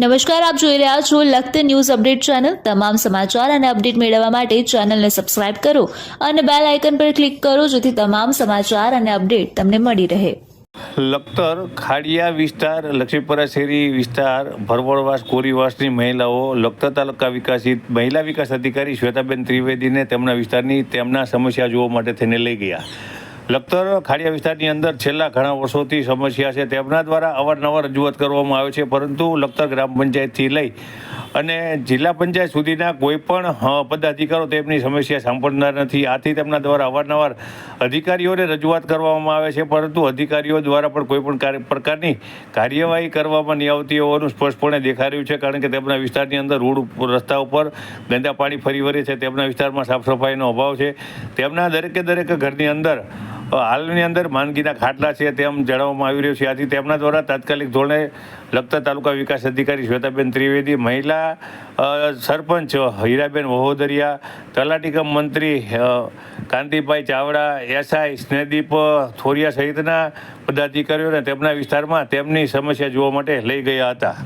નમસ્કાર, આપ જોઈ રહ્યા છો લખત ન્યૂઝ અપડેટ ચેનલ. તમામ સમાચાર અને અપડેટ મેળવવા માટે ચેનલને સબસ્ક્રાઇબ કરો અને બેલ આઇકન પર ક્લિક કરો જેથી તમામ સમાચાર અને અપડેટ તમને મળી રહે. લખતર, ખાડિયા વિસ્તાર, લક્ષ્મીપરા શેરી વિસ્તાર, ભરવડવાસ, કોરીવાસની મહિલાઓ, લખતર તાલુકા વિકાસિત મહિલા વિકાસ અધિકારી શ્વેતાબેન ત્રિવેદીને તેમના વિસ્તારની તેમના સમસ્યા જોવા માટે થઈને લઈ ગયા. લખતર ખાડિયા વિસ્તારની અંદર છેલ્લા ઘણા વર્ષોથી સમસ્યા છે. તેમના દ્વારા અવારનવાર રજૂઆત કરવામાં આવે છે, પરંતુ લખતર ગ્રામ પંચાયતથી લઈ અને જિલ્લા પંચાયત સુધીના કોઈ પણ પદાધિકારો તેમની સમસ્યા સાંભળનાર નથી. આથી તેમના દ્વારા અવારનવાર અધિકારીઓને રજૂઆત કરવામાં આવે છે, પરંતુ અધિકારીઓ દ્વારા પણ કોઈ પણ પ્રકારની કાર્યવાહી કરવામાં નહીં આવતી હોવાનું સ્પષ્ટપણે દેખાઈ રહ્યું છે, કારણ કે તેમના વિસ્તારની અંદર રોડ રસ્તા ઉપર ગંદા પાણી ફરી વળે છે. તેમના વિસ્તારમાં સાફ સફાઈનો અભાવ છે. તેમના દરેકે દરેક ઘરની અંદર હાલની અંદર માંદગીના ખાટલા છે તેમ જણાવવામાં આવી રહ્યું છે. આથી તેમના દ્વારા તાત્કાલિક ધોરણે લગતા તાલુકા વિકાસ અધિકારી શ્વેતાબેન ત્રિવેદી, મહિલા સરપંચ હીરાબેન વહોદરિયા તલાટીકમ મંત્રી કાંતિભાઈ ચાવડા, એસઆઈ સ્નેહદીપ થોરિયા સહિતના પદાધિકારીઓને તેમના વિસ્તારમાં તેમની સમસ્યા જોવા માટે લઈ ગયા હતા.